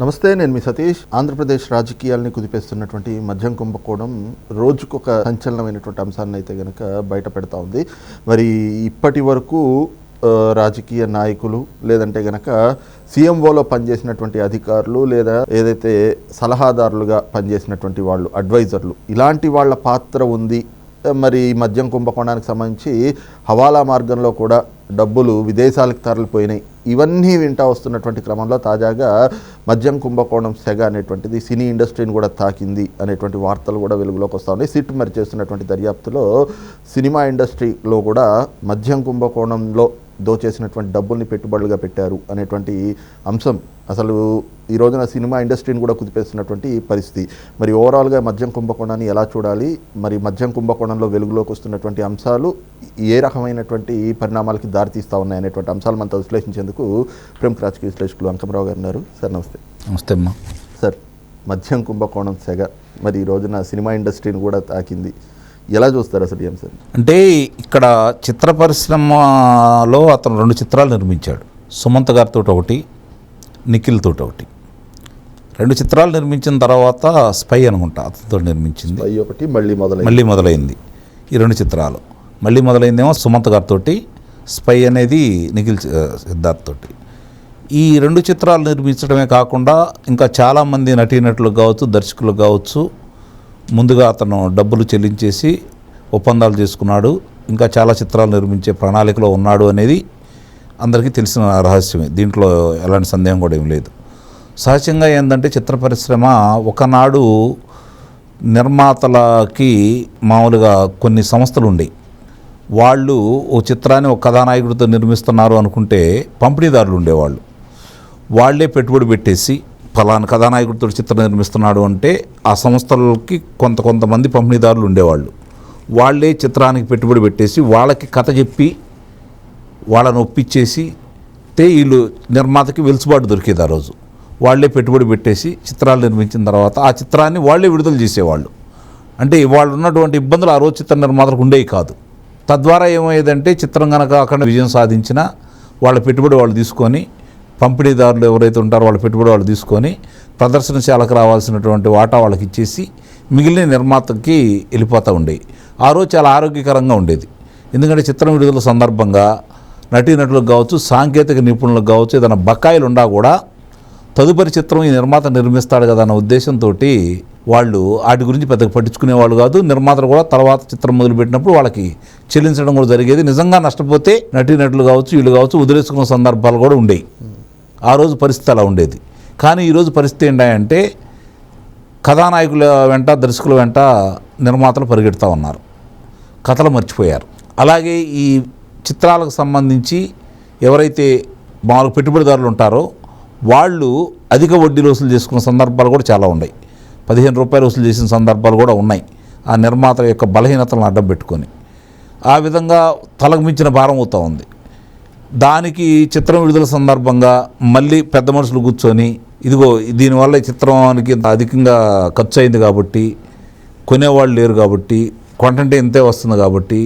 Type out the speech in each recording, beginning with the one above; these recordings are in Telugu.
నమస్తే నేను మీ సతీష్. ఆంధ్రప్రదేశ్ రాజకీయాల్ని కుదిపేస్తున్నటువంటి మద్యం కుంభకోణం రోజుకొక సంచలనమైనటువంటి అంశాన్ని అయితే కనుక బయట పెడతా ఉంది. మరి ఇప్పటి వరకు రాజకీయ నాయకులు లేదంటే గనక సీఎంఓలో పనిచేసినటువంటి అధికారులు లేదా ఏదైతే సలహాదారులుగా పనిచేసినటువంటి వాళ్ళు అడ్వైజర్లు ఇలాంటి వాళ్ళ పాత్ర ఉంది మరి ఈ మద్యం కుంభకోణానికి సంబంధించి హవాలా మార్గంలో కూడా డబ్బులు విదేశాలకు తరలిపోయినాయి. ఇవన్నీ వింటా వస్తున్నటువంటి క్రమంలో తాజాగా మద్యం కుంభకోణం సెగ అనేటువంటిది సినీ ఇండస్ట్రీని కూడా తాకింది అనేటువంటి వార్తలు కూడా వెలుగులోకి వస్తూ ఉన్నాయి. సిట్ మరి చేస్తున్నటువంటి దర్యాప్తులో సినిమా ఇండస్ట్రీలో కూడా మద్యం కుంభకోణంలో దోచేసినటువంటి డబ్బుల్ని పెట్టుబడులుగా పెట్టారు అనేటువంటి అంశం అసలు ఈ రోజున సినిమా ఇండస్ట్రీని కూడా కుదిపేస్తున్నటువంటి పరిస్థితి. మరి ఓవరాల్గా మద్యం కుంభకోణాన్ని ఎలా చూడాలి? మరి మద్యం కుంభకోణంలో వెలుగులోకి వస్తున్నటువంటి అంశాలు ఏ రకమైనటువంటి పరిణామాలకి దారితీస్తూ ఉన్నాయి అనేటువంటి అంశాలు మనతో విశ్లేషించేందుకు ప్రముఖ రాజకీయ విశ్లేషకులు అంకమరావు గారు ఉన్నారు. సార్ నమస్తే. నమస్తే అమ్మా. సార్ మద్యం కుంభకోణం సెగ మరి ఈ రోజున సినిమా ఇండస్ట్రీని కూడా తాకింది. ఎలా చూస్తారు అసలు ఈ అంశాన్ని అంటే ఇక్కడ చిత్ర పరిశ్రమలో అతను రెండు చిత్రాలు నిర్మించాడు. సుమంత్ గారితో ఒకటి నిఖిల్ తోటి ఒకటి రెండు చిత్రాలు నిర్మించిన తర్వాత స్పై అనుకుంటా అతనితో నిర్మించింది. ఒకటి మళ్ళీ మొదలైంది. మళ్ళీ మొదలైంది ఈ రెండు చిత్రాలు. మళ్ళీ మొదలైందేమో సుమంత్ గారితో స్పై అనేది నిఖిల్ సిద్ధార్థ్ తోటి. ఈ రెండు చిత్రాలు నిర్మించడమే కాకుండా ఇంకా చాలామంది నటీనటులు కావచ్చు దర్శకులు కావచ్చు ముందుగా అతను డబ్బులు చెల్లించేసి ఒప్పందాలు చేసుకున్నాడు ఇంకా చాలా చిత్రాలు నిర్మించే ప్రణాళికలో ఉన్నాడు అనేది అందరికీ తెలిసిన రహస్యమే. దీంట్లో ఎలాంటి సందేహం కూడా ఏం లేదు. సహజంగా ఏంటంటే చిత్ర పరిశ్రమ ఒకనాడు నిర్మాతలకి మామూలుగా కొన్ని సంస్థలు ఉండేవి వాళ్ళు ఓ చిత్రాన్ని ఒక కథానాయకుడితో నిర్మిస్తున్నారు అనుకుంటే పంపిణీదారులు ఉండేవాళ్ళు వాళ్ళే పెట్టుబడి పెట్టేసి ఫలానా కథానాయకుడితో చిత్రం నిర్మిస్తున్నాడు అంటే ఆ సంస్థలకి కొంత కొంతమంది పంపిణీదారులు ఉండేవాళ్ళు వాళ్ళే చిత్రానికి పెట్టుబడి పెట్టేసి వాళ్ళకి కథ చెప్పి వాళ్ళని ఒప్పించేసి తే వీళ్ళు నిర్మాతకి వెలుసుబాటు దొరికేది ఆ రోజు. వాళ్ళే పెట్టుబడి పెట్టేసి చిత్రాలు నిర్మించిన తర్వాత ఆ చిత్రాన్ని వాళ్ళే విడుదల చేసేవాళ్ళు. అంటే వాళ్ళు ఉన్నటువంటి ఇబ్బందులు ఆ రోజు చిత్ర నిర్మాతలకు ఉండేవి కాదు. తద్వారా ఏమయ్యేదంటే చిత్రం కనుక అక్కడ విజయం సాధించినా వాళ్ళ పెట్టుబడి వాళ్ళు తీసుకొని పంపిణీదారులు ఎవరైతే ఉంటారో వాళ్ళ పెట్టుబడి వాళ్ళు తీసుకొని ప్రదర్శనశాలకు రావాల్సినటువంటి వాటా వాళ్ళకి ఇచ్చేసి మిగిలిన నిర్మాతకి వెళ్ళిపోతూ ఉండేవి. ఆ రోజు చాలా ఆరోగ్యకరంగా ఉండేది. ఎందుకంటే చిత్రం విడుదల సందర్భంగా నటీనటులకు కావచ్చు సాంకేతిక నిపుణులకు కావచ్చు ఏదైనా బకాయిలు ఉండా కూడా తదుపరి చిత్రం ఈ నిర్మాత నిర్మిస్తాడు కదా అన్న ఉద్దేశంతో వాళ్ళు వాటి గురించి పెద్దగా పట్టించుకునేవాళ్ళు కాదు. నిర్మాతలు కూడా తర్వాత చిత్రం మొదలుపెట్టినప్పుడు వాళ్ళకి చెల్లించడం కూడా జరిగేది. నిజంగా నష్టపోతే నటీనటులు కావచ్చు వీళ్ళు కావచ్చు వదిలేసుకున్న సందర్భాలు కూడా ఉండేవి. ఆ రోజు పరిస్థితి అలా ఉండేది. కానీ ఈరోజు పరిస్థితి ఏంటంటే కథానాయకుల వెంట దర్శకుల వెంట నిర్మాతలు పరిగెడుతూ ఉన్నారు. కథలు మర్చిపోయారు. అలాగే ఈ చిత్రాలకు సంబంధించి ఎవరైతే మామూలు పెట్టుబడిదారులు ఉంటారో వాళ్ళు అధిక వడ్డీలు వసూలు చేసుకున్న సందర్భాలు కూడా చాలా ఉన్నాయి. పదిహేను రూపాయలు వసూలు చేసిన సందర్భాలు కూడా ఉన్నాయి. ఆ నిర్మాతల యొక్క బలహీనతలను అడ్డం పెట్టుకొని ఆ విధంగా తలకు మించిన భారం అవుతూ ఉంది. దానికి చిత్రం విడుదల సందర్భంగా మళ్ళీ పెద్ద మనుషులు కూర్చొని ఇదిగో దీనివల్ల ఈ చిత్రానికి ఇంత అధికంగా ఖర్చు అయింది కాబట్టి కొనేవాళ్ళు లేరు కాబట్టి కొంటంటే ఇంతే వస్తుంది కాబట్టి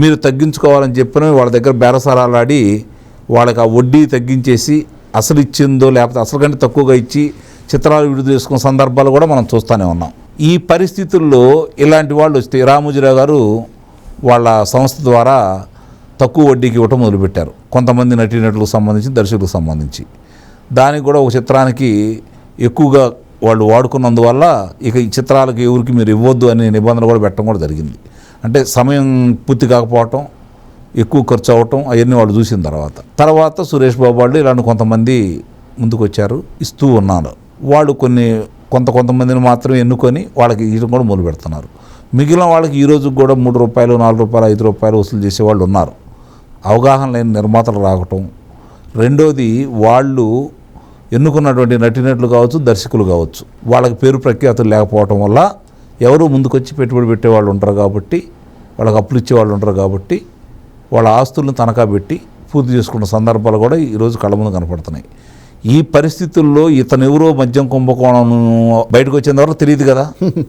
మీరు తగ్గించుకోవాలని చెప్పిన వాళ్ళ దగ్గర బేరసారాలాడి వాళ్ళకి ఆ వడ్డీ తగ్గించేసి అసలు ఇచ్చిందో లేకపోతే అసలు కంటే తక్కువగా ఇచ్చి చిత్రాలు విడుదల చేసుకున్న సందర్భాలు కూడా మనం చూస్తూనే ఉన్నాం. ఈ పరిస్థితుల్లో ఇలాంటి వాళ్ళు వస్తే రామోజీరావు గారు వాళ్ళ సంస్థ ద్వారా తక్కువ వడ్డీకి ఇవ్వటం మొదలుపెట్టారు. కొంతమంది నటీనటులకు సంబంధించి దర్శకులకు సంబంధించి. దానికి కూడా ఒక చిత్రానికి ఎక్కువగా వాళ్ళు వాడుకున్నందువల్ల ఇక ఈ చిత్రాలకు ఎవరికి మీరు ఇవ్వద్దు అనే నిబంధన కూడా పెట్టడం కూడా జరిగింది. అంటే సమయం పూర్తి కాకపోవటం ఎక్కువ ఖర్చు అవ్వటం అవన్నీ వాళ్ళు చూసిన తర్వాత. తర్వాత సురేష్ బాబు వాళ్ళు ఇలాంటి కొంతమంది ముందుకు వచ్చారు ఇస్తూ ఉన్నారు. వాళ్ళు కొన్ని కొంత కొంతమందిని మాత్రమే ఎన్నుకొని వాళ్ళకి ఇవ్వడం కూడా మొదలు పెడుతున్నారు. మిగిలిన వాళ్ళకి ఈ కూడా మూడు రూపాయలు నాలుగు రూపాయలు ఐదు రూపాయలు వసూలు చేసే వాళ్ళు ఉన్నారు. అవగాహన లేని నిర్మాతలు రావటం. రెండోది వాళ్ళు ఎన్నుకున్నటువంటి నటినట్లు కావచ్చు దర్శకులు కావచ్చు. వాళ్ళకి పేరు ప్రఖ్యాతులు లేకపోవటం వల్ల ఎవరు ముందుకొచ్చి పెట్టుబడి పెట్టే వాళ్ళు ఉంటారు కాబట్టి వాళ్ళకి అప్పులు ఇచ్చే వాళ్ళు ఉంటారు కాబట్టి వాళ్ళ ఆస్తులను తనఖా పెట్టి పూర్తి చేసుకున్న సందర్భాలు కూడా ఈరోజు కళ్ళ ముందు కనపడుతున్నాయి. ఈ పరిస్థితుల్లో ఇతను ఎవరో మద్యం కుంభకోణం బయటకు వరకు తెలియదు కదా.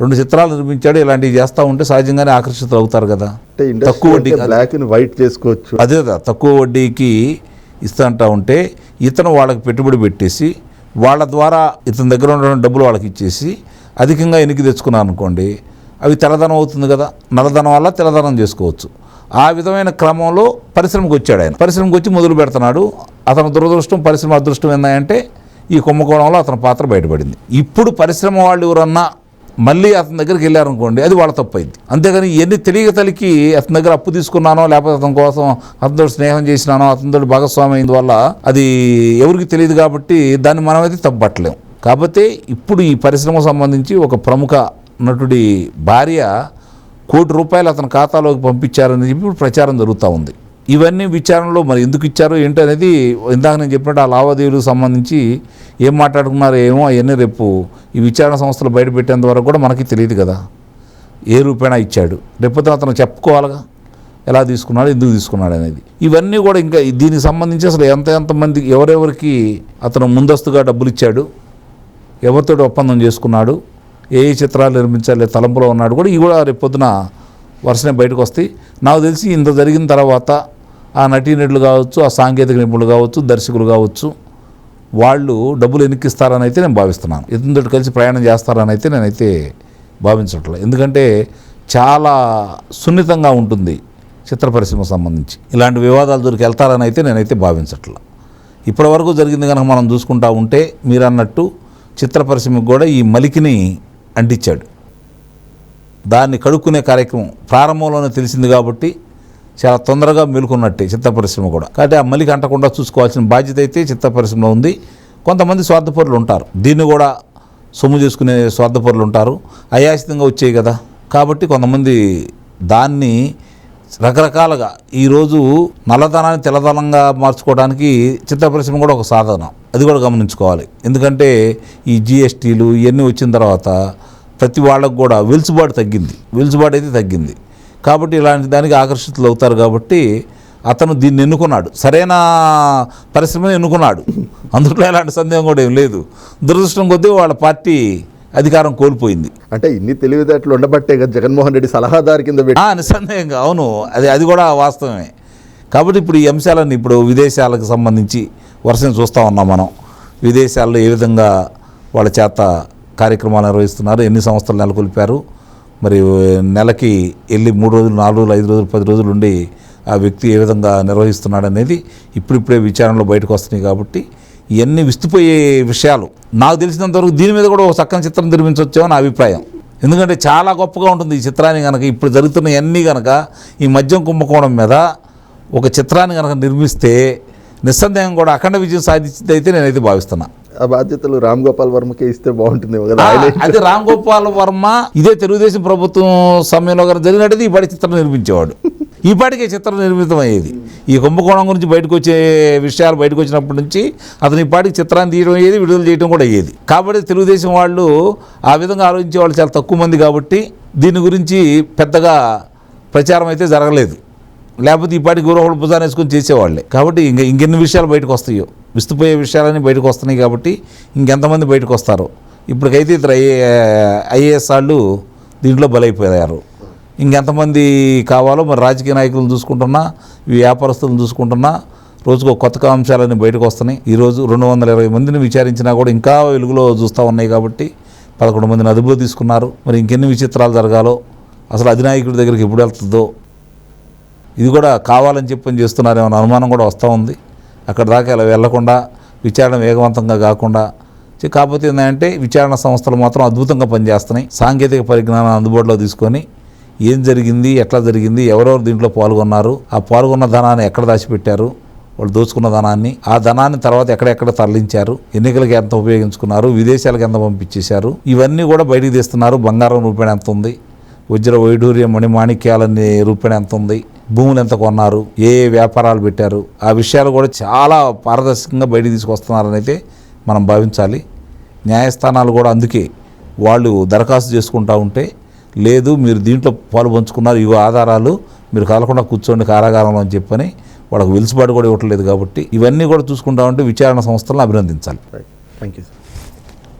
రెండు చిత్రాలు నిర్మించాడు ఇలాంటివి చేస్తూ ఉంటే సహజంగానే ఆకర్షితులు అవుతారు కదా. తక్కువ వడ్డీ. బ్లాక్ వైట్ చేసుకోవచ్చు. అదే కదా తక్కువ వడ్డీకి ఇస్తుంటా ఉంటే ఇతను వాళ్ళకి పెట్టుబడి పెట్టేసి వాళ్ళ ద్వారా ఇతని దగ్గర ఉన్న డబ్బులు వాళ్ళకి ఇచ్చేసి అధికంగా ఎన్నిక తెచ్చుకున్నాను అనుకోండి అవి తెల్లదనం అవుతుంది కదా. నల్లధనం వల్ల తెల్లదనం చేసుకోవచ్చు. ఆ విధమైన క్రమంలో పరిశ్రమకు వచ్చాడు ఆయన. పరిశ్రమకు వచ్చి మొదలు పెడుతున్నాడు. అతని దురదృష్టం పరిశ్రమ అదృష్టం ఏంటంటే ఈ కుంభకోణంలో అతని పాత్ర బయటపడింది. ఇప్పుడు పరిశ్రమ వాళ్ళు ఎవరన్నా మళ్ళీ అతని దగ్గరికి వెళ్ళారనుకోండి అది వాళ్ళ తప్పు అయింది అంతేగాని ఎన్ని తెలియక తలికి అతని దగ్గర అప్పు తీసుకున్నానో లేకపోతే అతని కోసం అతనితో స్నేహం చేసినానో అతనితో భాగస్వామి అయిన వల్ల అది ఎవరికి తెలియదు కాబట్టి దాన్ని మనమైతే తప్పట్లేం. కాకపోతే ఇప్పుడు ఈ పరిశ్రమకు సంబంధించి ఒక ప్రముఖ నటుడి భార్య కోటి రూపాయలు అతని ఖాతాలోకి పంపించారని చెప్పి ఇప్పుడు ప్రచారం జరుగుతూ ఉంది. ఇవన్నీ విచారణలో మరి ఎందుకు ఇచ్చారు ఏంటి అనేది ఇందాక నేను చెప్పినట్టు ఆ లావాదేవీలకు సంబంధించి ఏం మాట్లాడుకున్నారో ఏమో అవన్నీ రేపు ఈ విచారణ సంస్థలు బయటపెట్టేంత వరకు కూడా మనకి తెలియదు కదా. ఏ రూపేణా ఇచ్చాడు? రేపతో అతను చెప్పుకోవాలిగా? ఎలా తీసుకున్నాడు? ఎందుకు తీసుకున్నాడు అనేది? ఇవన్నీ కూడా ఇంకా దీనికి సంబంధించి అసలు ఎంత ఎంతమంది ఎవరెవరికి అతను ముందస్తుగా డబ్బులు ఇచ్చాడు? ఎవరితో ఒప్పందం చేసుకున్నాడు? ఏ ఏ చిత్రాలు నిర్మించాలి తలంపులో ఉన్నాడు కూడా. ఇవి కూడా రేపొద్దున వరుసనే బయటకు వస్తాయి. నాకు తెలిసి ఇంత జరిగిన తర్వాత ఆ నటీనటులు కావచ్చు ఆ సాంకేతిక నిపుణులు కావచ్చు దర్శకులు కావచ్చు వాళ్ళు డబ్బులు ఎన్నికిస్తారని అయితే నేను భావిస్తున్నాను. ఇతనితో కలిసి ప్రయాణం చేస్తారని అయితే నేనైతే భావించట్లేదు. ఎందుకంటే చాలా సున్నితంగా ఉంటుంది చిత్ర పరిశ్రమకు సంబంధించి. ఇలాంటి వివాదాలు దొరికి వెళ్తారని అయితే నేనైతే భావించట్లా ఇప్పటివరకు జరిగింది కనుక మనం చూసుకుంటా ఉంటే మీరు అన్నట్టు చిత్ర పరిశ్రమకు కూడా ఈ మలికిని అంటించాడు. దాన్ని కడుక్కునే కార్యక్రమం ప్రారంభంలోనే తెలిసింది కాబట్టి చాలా తొందరగా మేలుకున్నట్టే చిత్త పరిశ్రమ కూడా. కాబట్టి ఆ మలికి అంటకుండా చూసుకోవాల్సిన బాధ్యత అయితే చిత్త పరిశ్రమలో ఉంది. కొంతమంది స్వార్థపరులు ఉంటారు. దీన్ని కూడా సొమ్ము చేసుకునే స్వార్థపరులు ఉంటారు. అయాసితంగా వచ్చాయి కదా. కాబట్టి కొంతమంది దాన్ని రకరకాలుగా ఈరోజు నల్లధనాన్ని తెల్లదనంగా మార్చుకోవడానికి చిత్ర పరిశ్రమ కూడా ఒక సాధనం. అది కూడా గమనించుకోవాలి. ఎందుకంటే ఈ జిఎస్టీలు ఇవన్నీ వచ్చిన తర్వాత ప్రతి వాళ్ళకు కూడా వెలుసుబాటు తగ్గింది. వెలుసుబాటు అయితే తగ్గింది. కాబట్టి ఇలాంటి దానికి ఆకర్షితులు అవుతారు కాబట్టి అతను దీన్ని ఎన్నుకున్నాడు. సరైన పరిశ్రమను ఎన్నుకున్నాడు. అందులో ఎలాంటి సందేహం కూడా ఏం లేదు. దురదృష్టం కొద్దీ వాళ్ళ పార్టీ అధికారం కోల్పోయింది. అంటే ఇన్ని తెలివితేటలు ఉండబట్టే కదా జగన్మోహన్ రెడ్డి సలహాదారు కింద నిస్సందేహంగా. అవును అది అది కూడా వాస్తవమే. కాబట్టి ఇప్పుడు ఈ అంశాలను ఇప్పుడు విదేశాలకు సంబంధించి వరుసను చూస్తూ ఉన్నాం మనం. విదేశాల్లో ఏ విధంగా వాళ్ళ చేత కార్యక్రమాలు నిర్వహిస్తున్నారు ఎన్ని సంస్థలు నెలకొల్పారు మరి నెలకి వెళ్ళి మూడు రోజులు నాలుగు రోజులు ఐదు రోజులు పది రోజులు ఉండి ఆ వ్యక్తి ఏ విధంగా నిర్వహిస్తున్నాడు అనేది ఇప్పుడిప్పుడే విచారణలో బయటకు వస్తున్నాయి కాబట్టి ఇవన్నీ విస్తుపోయే విషయాలు. నాకు తెలిసినంతవరకు దీని మీద కూడా ఒక చక్కని చిత్రం నిర్మించవచ్చేమో నా అభిప్రాయం. ఎందుకంటే చాలా గొప్పగా ఉంటుంది ఈ చిత్రాన్ని కనుక ఇప్పుడు జరుగుతున్న అన్నీ కనుక ఈ మద్యం కుంభకోణం మీద ఒక చిత్రాన్ని కనుక నిర్మిస్తే నిస్సందేహం కూడా అఖండ విజయం సాధించింది అయితే నేనైతే భావిస్తున్నా. ఆ బాధ్యతలు రామ్ గోపాల్ వర్మకే ఇస్తే బాగుంటుంది అది రామ్ గోపాల్ వర్మ ఇదే తెలుగుదేశం ప్రభుత్వం సమయంలో కనుక జరిగినట్టు ఈ పాటి చిత్రం నిర్మించేవాడు. ఇప్పటికే చిత్రం నిర్మితమయ్యేది ఈ కుంభకోణం గురించి బయటకు వచ్చే విషయాలు బయటకు వచ్చినప్పటి నుంచి అతను ఇప్పటికి చిత్రాన్ని తీయడం అయ్యేది విడుదల చేయడం కూడా అయ్యేది. కాబట్టి తెలుగుదేశం వాళ్ళు ఆ విధంగా ఆలోచించే వాళ్ళు చాలా తక్కువ మంది కాబట్టి దీని గురించి పెద్దగా ప్రచారం అయితే జరగలేదు. లేకపోతే ఈ పాటికి గురవలు భుజాన్ని వేసుకొని చేసేవాళ్ళే. కాబట్టి ఇంక ఇంకెన్ని విషయాలు బయటకు వస్తాయో విస్తుపోయే విషయాలన్నీ బయటకు వస్తున్నాయి కాబట్టి ఇంకెంతమంది బయటకు వస్తారు ఇప్పటికైతే ఇద్దరు ఐఏ ఐఏఎస్ వాళ్ళు దీంట్లో బలైపోయారు. ఇంకెంతమంది కావాలో మరి రాజకీయ నాయకులను చూసుకుంటున్నా వ్యాపారస్తులను చూసుకుంటున్నా రోజుకు కొత్త అంశాలన్నీ బయటకు వస్తున్నాయి. ఈరోజు రెండు వందల ఇరవై మందిని విచారించినా కూడా ఇంకా వెలుగులో చూస్తూ ఉన్నాయి కాబట్టి పదకొండు మందిని అదుపులో తీసుకున్నారు. మరి ఇంకెన్ని విచిత్రాలు జరగాలో అసలు అధినాయకుడి దగ్గరికి ఎప్పుడు వెళ్తుందో ఇది కూడా కావాలని చెప్పని చేస్తున్నారేమో అనుమానం కూడా వస్తూ ఉంది. అక్కడ దాకా ఇలా వెళ్ళకుండా విచారణ వేగవంతంగా కాకుండా కాకపోతే ఏంటంటే విచారణ సంస్థలు మాత్రం అద్భుతంగా పనిచేస్తున్నాయి. సాంకేతిక పరిజ్ఞానం అందుబాటులో తీసుకొని ఏం జరిగింది ఎట్లా జరిగింది ఎవరెవరు దీంట్లో పాల్గొన్నారు ఆ పాల్గొన్న ధనాన్ని ఎక్కడ దాచిపెట్టారు వాళ్ళు దోచుకున్న ధనాన్ని ఆ ధనాన్ని తర్వాత ఎక్కడెక్కడ తరలించారు ఎన్నికలకు ఎంత ఉపయోగించుకున్నారు విదేశాలకు ఎంత పంపించేశారు ఇవన్నీ కూడా బయటికి తీస్తున్నారు బంగారం రూపాయలు ఎంత ఉంది వజ్ర వైడూర్యం మణి మాణిక్యాలని రూపాయలు ఎంత ఉంది భూములు ఎంత కొన్నారు ఏ ఏ వ్యాపారాలు పెట్టారు ఆ విషయాలు కూడా చాలా పారదర్శకంగా బయటికి తీసుకొస్తున్నారని అయితే మనం భావించాలి. న్యాయస్థానాలు కూడా అందుకే వాళ్ళు దరఖాస్తు చేసుకుంటా ఉంటే లేదు మీరు దీంట్లో పాలు పంచుకున్నారు ఇవి ఆధారాలు మీరు కలకుండా కూర్చోండి కారాగారంలో అని చెప్పని వాళ్ళకు వెలుసుబాటు కూడా ఇవ్వట్లేదు కాబట్టి ఇవన్నీ కూడా చూసుకుంటా ఉంటే విచారణ సంస్థలను అభినందించాలి. Thank you sir